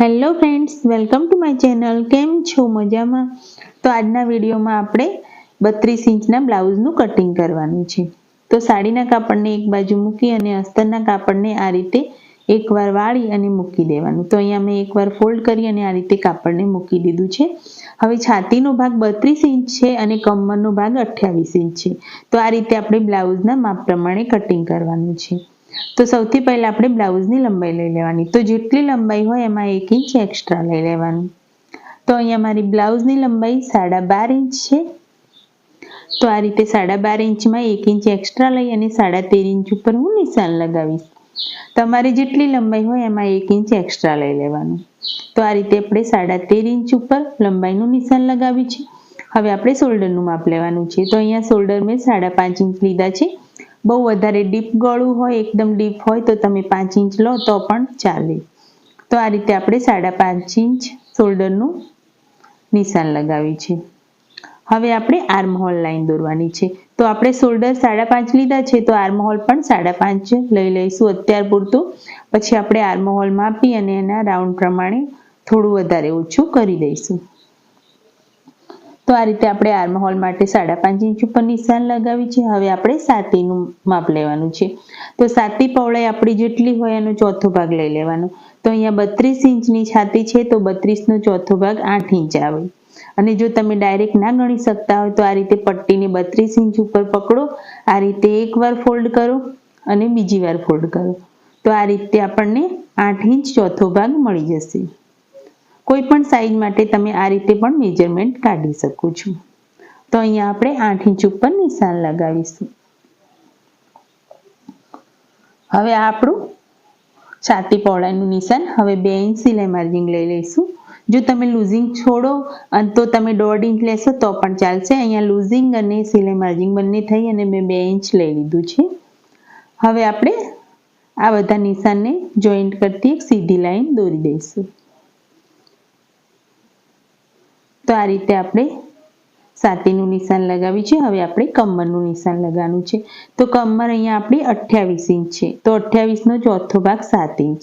Hello friends, welcome to my channel. કેમ છો? મજામાં? તો આજના વિડીયોમાં આપણે બત્રીસ ઇંચના બ્લાઉઝનું કટિંગ કરવાનું છે. તો સાડીના કાપડને એક બાજુ મૂકી અને અસ્તરના કાપડને આ રીતે એકવાર વાળી અને મૂકી દેવાનું. તો અહીંયા મેં એકવાર ફોલ્ડ કરી અને આ રીતે કાપડને મૂકી દીધું છે. હવે છાતીનો ભાગ બત્રીસ ઇંચ છે અને કમરનો ભાગ અઠ્યાવીસ ઇંચ છે. તો આ રીતે આપણે બ્લાઉઝના માપ પ્રમાણે કટિંગ કરવાનું છે. તો સૌથી પહેલાં આપણે બ્લાઉઝની લંબાઈ લઈ લેવાની. તો જેટલી લંબાઈ હોય એમાં એક ઇંચ એક્સ્ટ્રા લઈ લેવાનું. તો અહીંયા મારી બ્લાઉઝની લંબાઈ સાડા બાર ઇંચ છે. તો આ રીતે સાડા બાર ઇંચમાં એક ઇંચ એક્સ્ટ્રા લઈ અને સાડા તેર ઇંચ ઉપર હું નિશાન લગાવીશ. તમારે જેટલી લંબાઈ હોય એમાં એક ઇંચ એક્સ્ટ્રા લઈ લેવાનું. તો આ રીતે આપણે સાડા તેર ઇંચ ઉપર લંબાઈનું નિશાન લગાવ્યું છે. હવે આપણે શોલ્ડરનું માપ લેવાનું છે. તો અહીંયા શોલ્ડર મેં સાડા પાંચ ઇંચ લીધા છે. બહુ વધારે ડીપ ગળું હોય, એકદમ ડીપ હોય તો તમે પાંચ ઇંચ લો તો પણ ચાલે. તો આ રીતે આપણે સાડા પાંચ ઇંચ શોલ્ડરનું નિશાન લગાવ્યું છે. હવે આપણે આર્મ હોલ લાઈન દોરવાની છે. તો આપણે શોલ્ડર સાડા પાંચ લીધા છે, તો આર્મ હોલ પણ સાડા પાંચ લઈ લઈશું અત્યાર પૂરતું. પછી આપણે આર્મ હોલ માપી અને એના રાઉન્ડ પ્રમાણે થોડું વધારે ઓછું કરી દઈશું. તો આ રીતે આપણે આર્મ હોલ માટે સાડા પાંચ ઇંચ ઉપર નિશાન લગાવી છે. હવે આપણે સાતીનું માપ લેવાનું છે. તો સાતી પહોળાઈ આપણી જેટલી હોય એનો ચોથો ભાગ લઈ લેવાનો. તો અહીંયા બત્રીસ ઇંચની છાતી છે તો બત્રીસનો ચોથો ભાગ આઠ ઇંચ આવે. અને જો તમે ડાયરેક્ટ ના ગણી શકતા હોય તો આ રીતે પટ્ટીને બત્રીસ ઇંચ ઉપર પકડો. આ રીતે એકવાર ફોલ્ડ કરો અને બીજી વાર ફોલ્ડ કરો. તો આ રીતે આપણને આઠ ઇંચ ચોથો ભાગ મળી જશે. કોઈ પણ સાઈઝ માટે તમે આ રીતે પણ મેજરમેન્ટ કાઢી શકો છો. તો અહીંયા આપણે આઠ ઇંચ ઉપર નિશાન લગાવીશું. હવે આપણું છાતી પહોળાઈનું નિશાન હવે બે ઇંચ સિલાઈ માર્જિંગ લઈ લઈશું. જો તમે લૂઝિંગ છોડો અને તો તમે દોઢ ઇંચ લેશો તો પણ ચાલશે. અહીંયા લૂઝિંગ અને સિલાઈ માર્જિંગ બંને થઈ અને મેં બે ઇંચ લઈ લીધું છે. હવે આપણે આ બધા નિશાનને જોઈન્ટ કરતી એક સીધી લાઈન દોરી દઈશું. તો આ રીતે આપણે સાતીનું નિશાન લગાવ્યું છે. હવે આપણે કમરનું નિશાન લગાવવાનું છે. તો કમર અહીંયા આપણી અઠ્યાવીસ ઇંચ છે. તો અઠ્યાવીસનો ચોથો ભાગ સાત ઇંચ.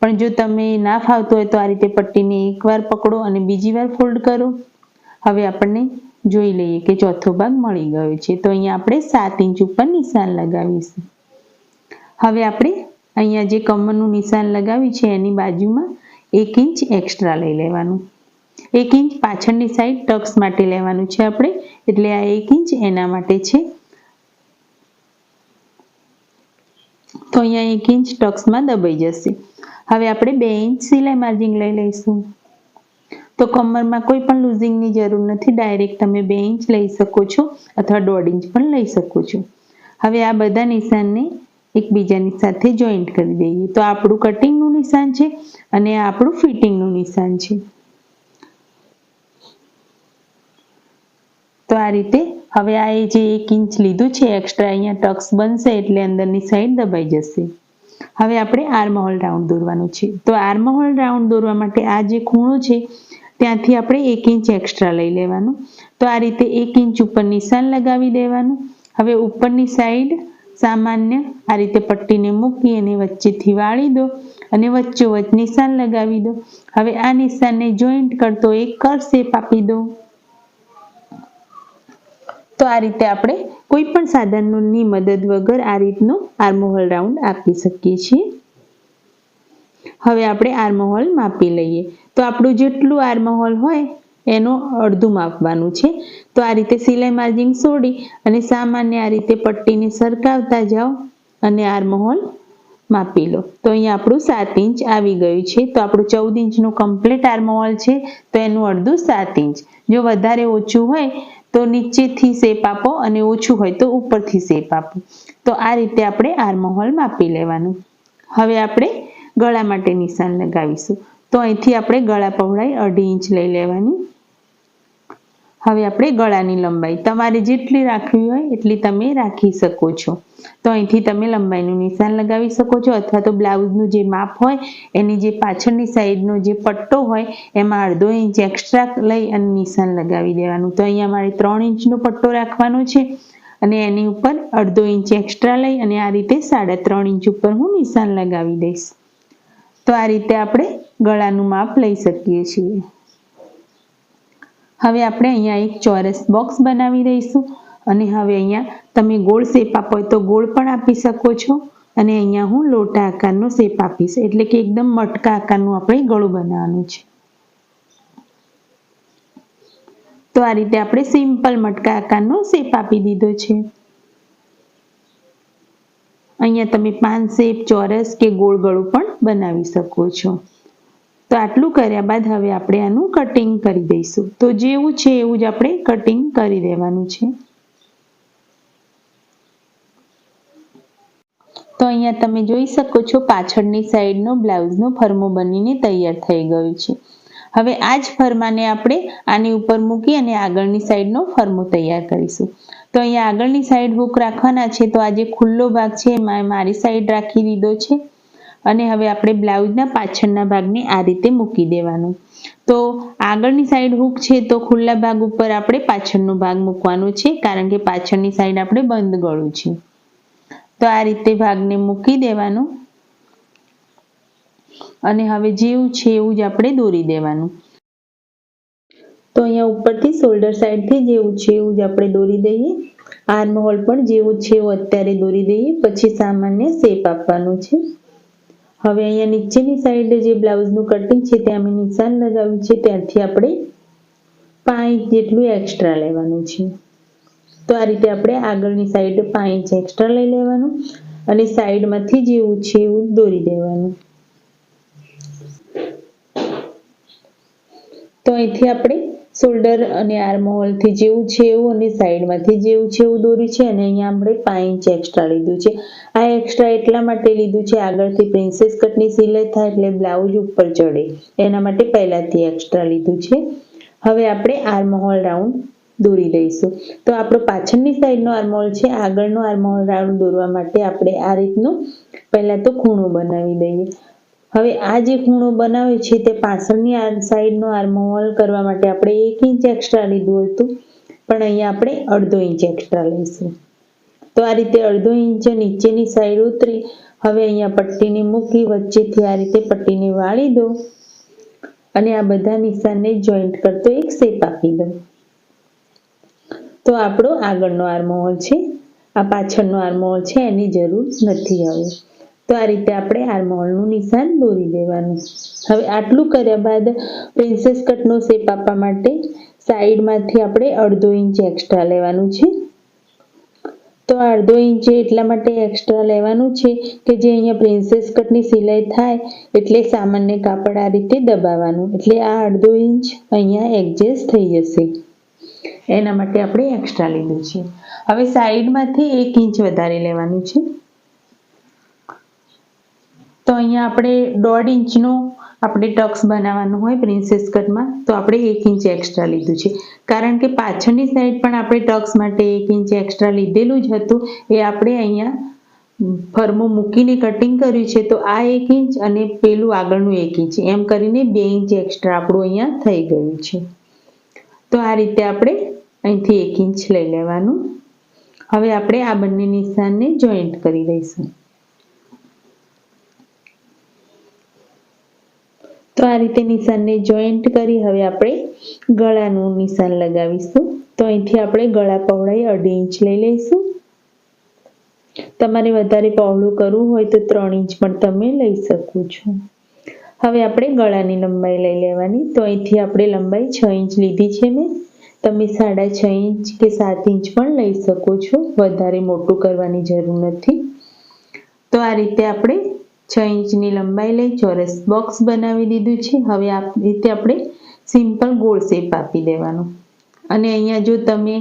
પણ જો તમે ના ફાવતો હોય તો આ રીતે પટ્ટીને એકવાર પકડો અને બીજી વાર ફોલ્ડ કરો. હવે આપણને જોઈ લઈએ કે ચોથો ભાગ મળી ગયો છે. તો અહીંયા આપણે સાત ઇંચ ઉપર નિશાન લગાવીશું. હવે આપણે અહીંયા જે કમરનું નિશાન લગાવ્યું છે એની બાજુમાં એક ઇંચ એક્સ્ટ્રા લઈ લેવાનું. એક ઇંચ પાછળની સાઈડ ટક્સ માટે લેવાનું છે આપણે. એટલે આ એક ઇંચ એના માટે છે. તો અહીંયા એક ઇંચ ટક્સમાં દબાઈ જશે. હવે આપણે બે ઇંચ સિલાઈ માર્જિન લઈ લઈશું. તો કમરમાં કોઈ પણ લૂઝિંગની જરૂર નથી. ડાયરેક્ટ તમે બે ઇંચ લઈ શકો છો અથવા દોઢ ઇંચ પણ લઈ શકો છો. હવે આ બધા નિશાનને એકબીજાની સાથે જોઈન્ટ કરી દઈએ. તો આપણું કટિંગનું નિશાન છે અને આપણું ફિટિંગનું નિશાન છે. તો આ રીતે હવે આ જે એક ઇંચ લીધું છે એક્સ્ટ્રા અહીંયા ટક્સ બનશે એટલે અંદરની સાઈડ દબાઈ જશે. હવે આપણે આર્મહોલ રાઉન્ડ દોરવાનું છે. તો આર્મહોલ રાઉન્ડ દોરવા માટે આ જે ખૂણો છે, ત્યાંથી આપણે એક ઇંચ એક્સ્ટ્રા લઈ લેવાનું. તો આ રીતે એક ઇંચ ઉપર નિશાન લગાવી દેવાનું. હવે ઉપરની સાઈડ સામાન્ય આ રીતે પટ્ટીને મૂકી અને વચ્ચેથી વાળી દો અને વચ્ચોવચ્ચ નિશાન લગાવી દો. હવે આ નિશાનને જોઈન્ટ કરતો એક કર શેપ આપી દો. તો આ રીતે આપણે કોઈ પણ સાધનની મદદ વગર આ રીતનો આર્મહોલ રાઉન્ડ આપી શકીએ છીએ. હવે આપણે આર્મહોલ માપી લઈએ. તો આપણું જેટલું આર્મહોલ હોય એનો અડધું માપવાનું છે. તો આ રીતે સિલાઈ માર્જિંગ છોડી અને સામાન્ય આ રીતે પટ્ટીને સરકાવતા જાઓ અને આર્મહોલ માપી લો. તો અહીંયા આપણું સાત ઇંચ આવી ગયું છે. તો આપણું ચૌદ ઇંચનું કમ્પ્લીટ આર્મહોલ છે. તો એનું અડધું સાત ઇંચ. જો વધારે ઓછું હોય તો નીચેથી શેપ આપો અને ઓછું હોય તો ઉપરથી શેપ આપો. તો આ રીતે આપણે આર્મહોલ માપી લેવાનું. હવે આપણે ગળા માટે નિશાન લગાવીશું. તો અહીંથી આપણે ગળા પહોળાઈ અઢી ઇંચ લઈ લેવાની. હવે આપણે ગળાની લંબાઈ. તમારે જેટલી રાખવી હોય એટલી તમે રાખી શકો છો. તો અહીંથી તમે લંબાઈનું નિશાન લગાવી શકો છો અથવા તો બ્લાઉઝનું જે માપ હોય, એની જે પાછળની સાઈડનો જે પટ્ટો હોય, એમાં અડધો ઇંચ એક્સ્ટ્રા લઈ અને નિશાન લગાવી દેવાનું. તો અહીંયા મારે ત્રણ ઇંચનો પટ્ટો રાખવાનો છે અને એની ઉપર અડધો ઇંચ એક્સ્ટ્રા લઈ અને આ રીતે સાડા ત્રણ ઇંચ ઉપર હું નિશાન લગાવી દઈશ. તો આ રીતે આપણે ગળાનું માપ લઈ શકીએ છીએ. હવે આપણે અહીંયા એક ચોરસ બોક્સ બનાવી દઈશું. અને હવે અહીંયા તમે ગોળ શેપ આપો તો ગોળ પણ આપી શકો છો. અને અહીંયા હું લોટા આકારનો શેપ આપીશ. એટલે કે એકદમ મટકા આકારનું આપણે ગળું બનાવવાનું છે. તો આ રીતે આપણે સિમ્પલ મટકા આકારનો શેપ આપી દીધો છે. અહીંયા તમે પાન શેપ, ચોરસ કે ગોળ ગળું પણ બનાવી શકો છો. તો આટલું કર્યા બાદ હવે આપણે આનું કટિંગ કરી દઈશું. તો જેવું છે એવું જ આપણે કટિંગ કરી દેવાનું છે. તો અહીંયા તમે જોઈ શકો છો પાછળની સાઈડનો બ્લાઉઝનો ફરમો બનીને તૈયાર થઈ ગયું છે. હવે આ જ ફરમાને આપણે આની ઉપર મૂકી અને આગળની સાઈડનો ફરમો તૈયાર કરીશું. તો અહીંયા આગળની સાઈડ હુક રાખવાના છે. તો આ જે ખુલ્લો ભાગ છે, એમાં મારી સાઈડ રાખી દીધો છે. અને હવે આપણે બ્લાઉઝના પાછળના ભાગને આ રીતે મૂકી દેવાનું. તો આગળની સાઈડ હૂક છે તો ખુલ્લા ભાગ ઉપર આપણે પાછળનો ભાગ મૂકવાનો છે, કારણ કે પાછળની સાઈડ આપણે બંધ ગળું છે. તો આ રીતે ભાગને મૂકી દેવાનું. અને હવે જેવું છે એવું જ આપણે દોરી દેવાનું. તો અહીંયા ઉપરથી શોલ્ડર સાઈડથી જેવું છે એવું જ આપણે દોરી દઈએ. આર્મ હોલ પણ જેવું છે એવું અત્યારે દોરી દઈએ. પછી સામાન્ય શેપ આપવાનો છે. હવે અહીંયા નીચેની સાઈડે જે બ્લાઉઝનું કટિંગ છે ત્યાં મેં નિશાન લગાવ્યું છે. ત્યાંથી આપણે પાંચ જેટલું એક્સ્ટ્રા લેવાનું છે. તો આ રીતે આપણે આગળની સાઈડ પાંચ એક્સ્ટ્રા લઈ લેવાનું અને સાઈડમાંથી જેવું છે, એવું દોરી દેવાનું. તો અહીંથી આપણે શોલ્ડર અને આર્મ હોલથી જેવું છે એવું અને સાઈડમાંથી જેવું છે એવું દોર્યું છે અને અહીંયા આપણે પાંચ ઇંચ એક્સ્ટ્રા લીધું છે. આ એક્સ્ટ્રા એટલા માટે લીધું છે આગળથી પ્રિન્સેસ કટની સિલાઈ થાય એટલે બ્લાઉઝ ઉપર ચડે. એના માટે પહેલાંથી એક્સ્ટ્રા લીધું છે. હવે આપણે આર્મ હોલ રાઉન્ડ દોરી દઈશું તો આપણો પાછળની સાઈડનો આર્મહોલ છે. આગળનો આર્મહોલ રાઉન્ડ દોરવા માટે આપણે આ રીતનું પહેલાં તો ખૂણો બનાવી દઈએ. હવે આ જે ખૂણો બનાવે છે તે પાછળની આ સાઈડનો આર્મહોલ કરવા માટે આપણે એક ઇંચ એક્સ્ટ્રા લીધું હતું. પણ અહીંયા આપણે અડધો ઇંચ એક્સ્ટ્રા લઈશું. તો આ રીતે અડધો ઇંચ નીચેની સાઈડ ઉતરી. હવે અહીંયા પટ્ટીને મૂકી વચ્ચેથી આ રીતે પટ્ટીને વાળી દો. અને આ બધા નિશાનને જોઈન્ટ કરતો એક શેપ આપી દો. તો આપણો આગળનો આર્મહોલ છે. આ પાછળનો આર્મહોલ છે, એની જરૂર નથી હવે. તો આ રીતે આપણે આર્મહોલનું નિશાન દોરી દેવાનું. હવે આટલું કર્યા બાદ પ્રિન્સેસ કટનો શેપ આપવા માટે સાઈડમાંથી આપણે અડધો ઇંચ એક્સ્ટ્રા લેવાનું છે. તો અડધો ઇંચ એટલા માટે એક્સ્ટ્રા લેવાનું છે કે જે અહીંયા પ્રિન્સેસ કટની સિલાઈ થાય એટલે સામાન્ય કાપડ આ રીતે દબાવવાનું. એટલે આ અડધો ઇંચ અહીંયા એડજસ્ટ થઈ જશે. એના માટે આપણે એક્સ્ટ્રા લીધું છે. હવે સાઈડમાંથી એક ઇંચ વધારે લેવાનું છે. તો અહીંયા આપણે દોઢ ઇંચનો આપણે ટક્સ બનાવવાનું હોય પ્રિન્સેસ કટમાં, તો આપણે એક ઇંચ એક્સ્ટ્રા લીધું છે. કારણ કે પાછળની સાઈડ પણ આપણે ટક્સ માટે એક ઇંચ એક્સ્ટ્રા લીધેલું જ હતું. એ આપણે અહીંયા ફરમો મૂકીને કટિંગ કર્યું છે. તો આ એક ઇંચ અને પેલું આગળનું એક ઇંચ. એમ કરીને બે ઇંચ એક્સ્ટ્રા આપણું અહીંયા થઈ ગયું છે. તો આ રીતે આપણે અહીંથી એક ઇંચ લઈ લેવાનું. હવે આપણે આ બંને નિશાનને જોઈન્ટ કરી દઈશું. તો આ રીતે નિશાનને જોઈન્ટ કરી હવે આપણે ગળાનું નિશાન લગાવીશું. તો અહીંથી આપણે ગળા પહોળાઈ અઢી ઇંચ લઈ લઈશું. તમારે વધારે પહોળું કરવું હોય તો ત્રણ ઇંચ પણ તમે લઈ શકો છો. હવે આપણે ગળાની લંબાઈ લઈ લેવાની. તો અહીંથી આપણે લંબાઈ છ ઇંચ લીધી છે મેં. તમે સાડા છ ઇંચ કે સાત ઇંચ પણ લઈ શકો છો. વધારે મોટું કરવાની જરૂર નથી. તો આ રીતે આપણે છ ઇંચની લંબાઈ લઈ ચોરસ બોક્સ બનાવી દીધું છે. હવે આ રીતે આપણે સિમ્પલ ગોળ શેપ આપી દેવાનો. અને અહીંયા જો તમે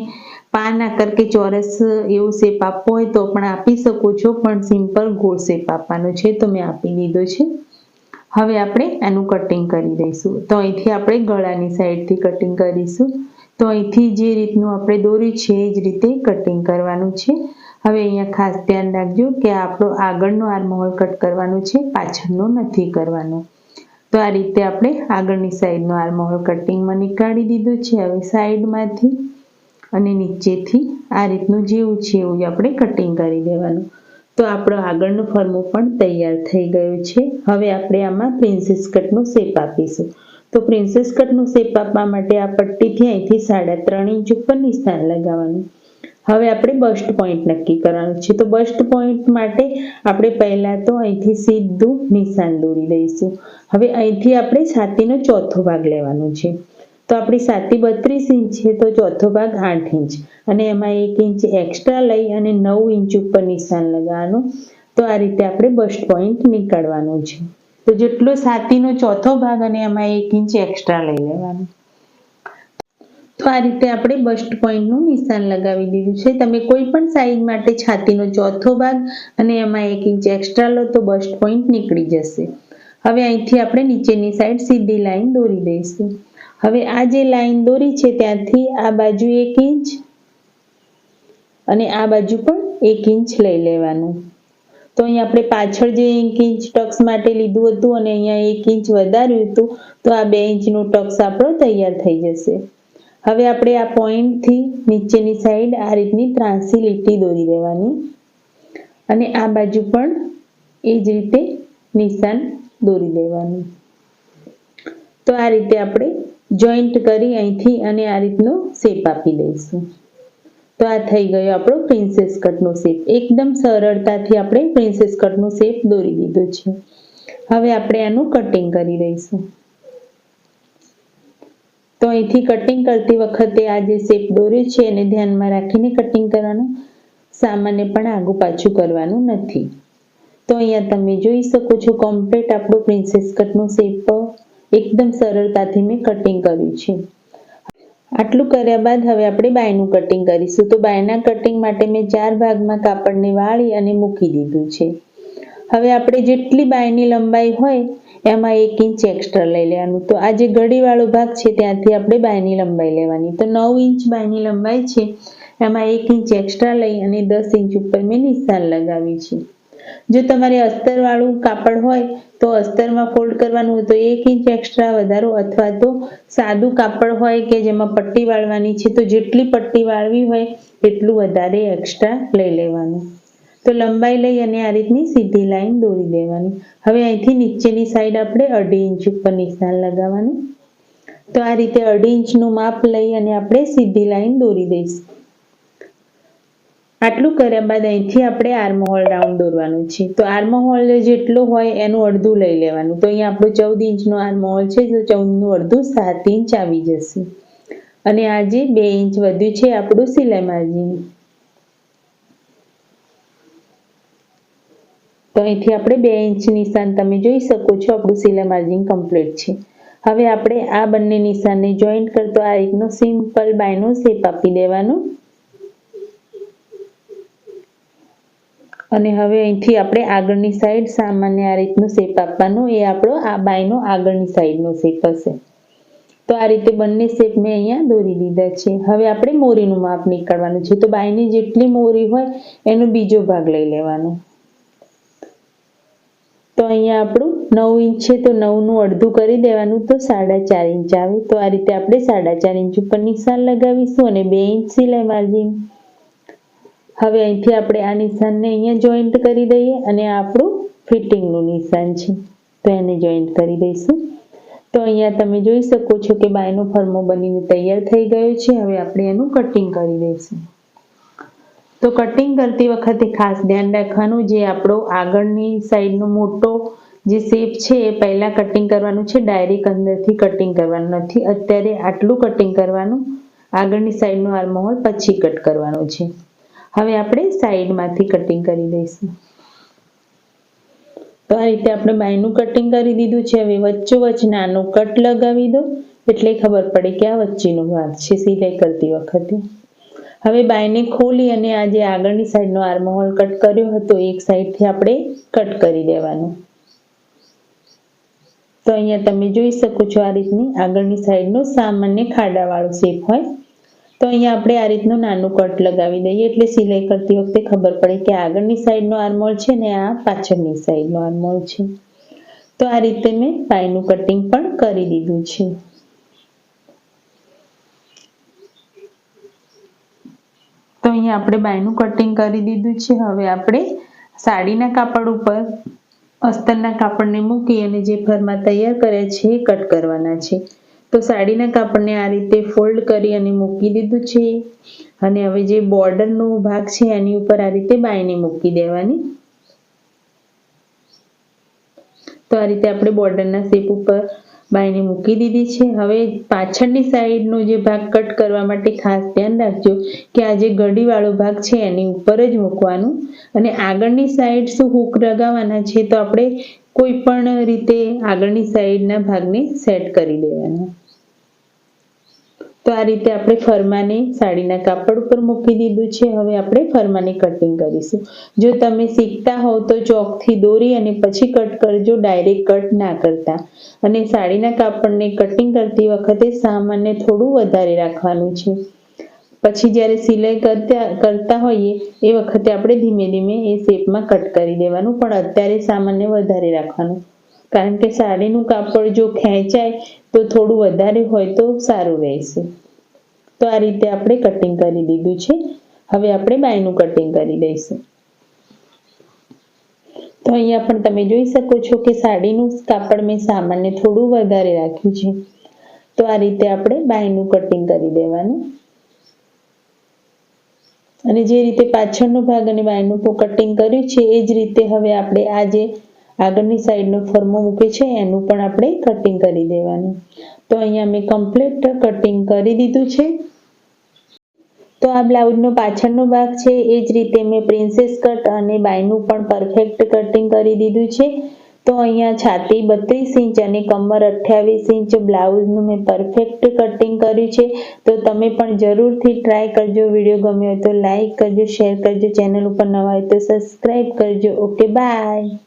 પાન આકાર કે ચોરસ એવું શેપ આપવો હોય તો પણ આપી શકો છો, પણ સિમ્પલ ગોળ શેપ આપવાનો છે તો મેં આપી દીધો છે. હવે આપણે આનું કટિંગ કરી દઈશું. તો અહીંથી આપણે ગળાની સાઈડથી કટિંગ કરીશું. તો અહીંથી જે રીતનું આપણે દોર્યું છે, એ જ રીતે કટિંગ કરવાનું છે. હવે અહીંયા ખાસ ધ્યાન રાખજો કે આપણો આગળનો આર્મહોલ કટ કરવાનો છે, પાછળનો નથી કરવાનો. તો આ રીતે આપણે આગળની સાઈડનો આર્મહોલ કટિંગમાં નીકાળી દીધો છે, હવે સાઈડમાંથી અને નીચેથી આ રીતનું જેવું છે એવું જ આપણે કટિંગ કરી દેવાનું. તો આપણો આગળનો ફર્મો પણ તૈયાર થઈ ગયો છે. હવે આપણે આમાં પ્રિન્સેસ કટનો શેપ આપીશું. તો પ્રિન્સેસ કટનો શેપ આપવા માટે આ પટ્ટીથી અહીંથી સાડા ત્રણ ઇંચ ઉપર નિશાન લગાવવાનું. હવે આપણે બસ્ટ પોઈન્ટ નક્કી કરવાનું છે. તો બસ્ટ પોઈન્ટ માટે આપણે પહેલાં તો અહીંથી સીધું નિશાન દોરી દઈશું હવે અહીંથી આપણે છાતીનો ચોથો ભાગ લેવાનો છે. તો આપણી છાતી બત્રીસ ઇંચ છે, તો ચોથો ભાગ આઠ ઇંચ. અને એમાં એક ઇંચ એક્સ્ટ્રા લઈ અને નવ ઇંચ ઉપર નિશાન લગાવવાનું. તો આ રીતે આપણે બસ્ટ પોઈન્ટ નીકાળવાનું છે. તો જેટલો છાતીનો ચોથો ભાગ અને એમાં એક ઇંચ એક્સ્ટ્રા લઈ લેવાનું. તો આ રીતે આપણે બસ્ટ પોઈન્ટનું નિશાન લગાવી દીધું છે. તમે કોઈ પણ સાઈઝ માટે છાતીનો ચોથો ભાગ અને એમાં એક ઇંચ એક્સ્ટ્રા લો તો બસ્ટ પોઈન્ટ નીકળી જશે. હવે અહીંથી આપણે નીચેની સાઈડ સીધી લાઈન દોરી દઈશું. હવે આ જે લાઈન દોરી છે ત્યાંથી આ બાજુ એક ઇંચ અને આ બાજુ પણ એક ઇંચ લઈ લેવાનું. તો અહીંયા આપણે પાછળ જે એક ઇંચ ટક્સ માટે લીધું હતું અને અહીંયા એક ઇંચ વધાર્યું હતું, તો આ બે ઇંચનું ટક્સ આપણો તૈયાર થઈ જશે. હવે આપણે આ પોઈન્ટથી નીચેની સાઈડ આ રીતની ત્રાંસી લીટી દોરી દેવાની. અને આ બાજુ પણ એ જ રીતે નિશાન દોરી દેવાનું. તો આ રીતે આપણે જોઈન્ટ કરી અહીંથી અને આ રીતનો શેપ આપી દઈશું. તો આ થઈ ગયો આપણો પ્રિન્સેસ કટનો શેપ. એકદમ સરળતાથી આપણે પ્રિન્સેસ કટનો શેપ દોરી દીધો છે. હવે આપણે આનું કટિંગ કરી દઈશું. તો અહીંથી કટિંગ કરતી વખતે આ જે શેપ દોર્યો છે એને ધ્યાનમાં રાખીને કટિંગ કરવાનું સામાન્ય પણ આગું પાછું કરવાનું નથી. તો અહીંયા તમે જોઈ શકો છો કમ્પ્લીટ આપણો પ્રિન્સેસ કટનો શેપ એકદમ સરળતાથી મેં કટિંગ કર્યું છે. આટલું કર્યા બાદ હવે આપણે બાયનું કટિંગ કરીશું. તો બાયના કટિંગ માટે મેં ચાર ભાગમાં કાપડને વાળી અને મૂકી દીધું છે. હવે આપણે જેટલી બાયની લંબાઈ હોય એમાં એક ઇંચ એક્સ્ટ્રા લઈ લેવાનું. તો આ જે ગળીવાળો ભાગ છે ત્યાંથી આપણે બાયની લંબાઈ લેવાની. તો નવ ઇંચ બાયની લંબાઈ છે. એમાં એક ઇંચ એક્સ્ટ્રા લઈ અને દસ ઇંચ ઉપર મેં નિશાન લગાવી છે. જો તમારે અસ્તરવાળું કાપડ હોય તો અસ્તરમાં ફોલ્ડ કરવાનું હોય તો એક ઇંચ એક્સ્ટ્રા વધારો અથવા તો સાદું કાપડ હોય કે જેમાં પટ્ટી વાળવાની છે તો જેટલી પટ્ટી વાળવી હોય એટલું વધારે એક્સ્ટ્રા લઈ લેવાનું. તો લંબાઈ લઈ અને આ રીતની સીધી લાઈન દોરી દેવાની. હવે અહીંથી નીચેની સાઈડ આપણે અઢી ઇંચ ઉપર નિશાન લગાવવાનું. તો આ રીતે અઢી ઇંચનું માપ લઈ અને આપણે સીધી લાઈન દોરી દઈશું. આટલું કર્યા બાદ અહીંથી આપણે આર્મહોલ રાઉન્ડ દોરવાનું છે. તો આર્મહોલ જેટલો હોય એનું અડધું લઈ લેવાનું. તો અહીંયા આપણું ચૌદ ઇંચનો આર્મહોલ છે, તો ચૌદનું અડધું સાત ઇંચ આવી જશે. અને આ જે બે ઇંચ વધ્યું છે, આપણું સિલાઈ માર્જિન. તો અહીંથી આપણે બે ઇંચ નિશાન તમે જોઈ શકો છો, આપણું સિલાઈ માર્જિન કમ્પ્લીટ છે. હવે આપણે આ બંને નિશાનને જોઈન્ટ કરતો આ રીતનો સિમ્પલ બાયનો શેપ આપી દેવાનો. અને હવે અહીંથી આપણે આગળની સાઈડ સામાન્ય આ રીતનો શેપ આપવાનો, એ આપણો આ બાયનો આગળની સાઈડનો શેપ હશે. તો આ રીતે બંને શેપ મેં અહીંયા દોરી દીધા છે. હવે આપણે મોરીનું માપ નીકળવાનું છે. તો બાયની જેટલી મોરી હોય, એનો બીજો ભાગ લઈ લેવાનો. તો અહીંયા આપણું નવ ઇંચ છે, તો નવનું અડધું કરી દેવાનું તો સાડા ચાર ઇંચ આવે. તો આ રીતે આપણે સાડા ચાર ઇંચ ઉપર નિશાન લગાવીશું અને બે ઇંચ સિલાઈ માર્જિન. હવે અહીંથી આપણે આ નિશાનને અહીંયા જોઈન્ટ કરી દઈએ અને આપણું ફિટિંગનું નિશાન છે, તો એને જોઈન્ટ કરી દઈશું. તો અહીંયા તમે જોઈ શકો છો કે બાયનો ફર્મો બનીને તૈયાર થઈ ગયો છે. હવે આપણે એનું કટિંગ કરી દઈશું. તો કટિંગ કરતી વખતે ખાસ ધ્યાન રાખવાનું જે આપણો આગળની સાઈડનો મોટો જે શેપ છે એ પહેલાં કટિંગ કરવાનું છે ડાયરેક્ટ અંદરથી કટિંગ કરવાનું નથી. અત્યારે આટલું કટિંગ કરવાનું, આગળની સાઈડનો આર્મહોલ પછી કટ કરવાનો છે. હવે આપણે સાઈડમાંથી કટિંગ કરી દઈશું. તો આ રીતે આપણે બાયનું કટિંગ કરી દીધું છે. હવે વચ્ચોવચ્ચ નાનું કટ લગાવી દો. એટલે ખબર પડે કે આ વચ્ચેનો ભાગ છે. સિલાઈ કરતી વખતે. હવે બાયને ખોલી અને આ જે આગળની સાઈડનો આર્મહોલ કટ કર્યો હતો. એક સાઈડથી આપણે કટ કરી દેવાનું. તો અહીંયા તમે જોઈ શકો છો આ રીતની આગળની સાઈડનો સામાન્ય ખાડાવાળો શેપ હોય. તો અહીંયા આપણે આ રીતનું નાનું કટ લગાવી દઈએ. એટલે સિલાઈ કરતી વખતે ખબર પડે કે આગળની સાઈડનો આર્મોલ છે ને આ પાછળની સાઈડનો આર્મોલ છે. તો આ રીતે મેં પાયનું કટિંગ પણ કરી દીધું છે. તો અહીંયા આપણે બાયનું કટિંગ કરી દીધું છે. હવે આપણે સાડીના કાપડ ઉપર અસ્તરના કાપડને મૂકી અને જે ફરમાં તૈયાર કર્યા છે એ કટ કરવાના છે. તો સાડીના કાપડને આ રીતે ફોલ્ડ કરી અને મૂકી દીધું છે. અને હવે જે બોર્ડરનો ભાગ છે એની ઉપર આ રીતે બાયને મૂકી દેવાની. તો આ રીતે આપણે બોર્ડરના શેપ ઉપર બાયને મૂકી દીધી છે. હવે પાછળની સાઈડનો જે ભાગ કટ કરવા માટે ખાસ ધ્યાન રાખજો કે આ જે ગડીવાળો ભાગ છે એની ઉપર જ મૂકવાનું. અને આગળની સાઈડ શું હૂક લગાવવાના છે તો આપણે કોઈ પણ રીતે આગળની સાઈડના ભાગને સેટ કરી દેવાના. તો આ રીતે આપણે ફરમાને સાડીના કાપડ ઉપર મૂકી દીધું છે. હવે આપણે ફરમાને કટિંગ કરીશું. જો તમે શીખતા હોવ તો ચોકથી દોરી અને પછી કટ કરજો ડાયરેક્ટ કટ ના કરતા. અને સાડીના કાપડને કટિંગ કરતી વખતે સામાન્ય થોડું વધારે રાખવાનું છે. પછી જ્યારે સિલાઈ કરતા કરતા હોઈએ, એ વખતે આપણે ધીમે ધીમે એ શેપમાં કટ કરી દેવાનું. પણ અત્યારે સામાન્ય વધારે રાખવાનું. કારણ કે સાડીનું કાપડ જો ખેંચાય તો થોડું વધારે હોય તો સારું રહેશે. તો આ રીતે આપણે કટિંગ કરી દીધું છે. હવે આપણે બાયનું કટિંગ કરી દઈશું. તો અહીંયા પણ તમે જોઈ શકો છો કે સાડીનું કાપડ મેં સામાન્ય થોડું વધારે રાખ્યું છે. તો આ રીતે આપણે બાયનું કટિંગ કરી દેવાનું. અને જે રીતે પાછળનો ભાગ અને બાયનું કટિંગ કર્યું છે, એ જ રીતે હવે આપણે આ જે આગળની સાઈડનો ફરમો મૂકે છે, એનું પણ આપણે કટિંગ કરી દેવાનું. તો અહીંયા મેં કમ્પ્લીટ કટિંગ કરી દીધું છે. તો આ બ્લાઉઝનો પાછળનો ભાગ છે, એ જ રીતે મેં પ્રિન્સેસ કટ અને બાયનું પણ પરફેક્ટ કટિંગ કરી દીધું છે. તો અહીંયા છાતી બત્રીસ ઇંચ અને કમર અઠ્યાવીસ ઇંચ બ્લાઉઝનું મેં પરફેક્ટ કટિંગ કર્યું છે. તો તમે પણ જરૂરથી ટ્રાય કરજો વીડિયો ગમ્યો હોય તો લાઈક કરજો શેર કરજો ચેનલ ઉપર નવા હોય તો સબસ્ક્રાઈબ કરજો. Okay bye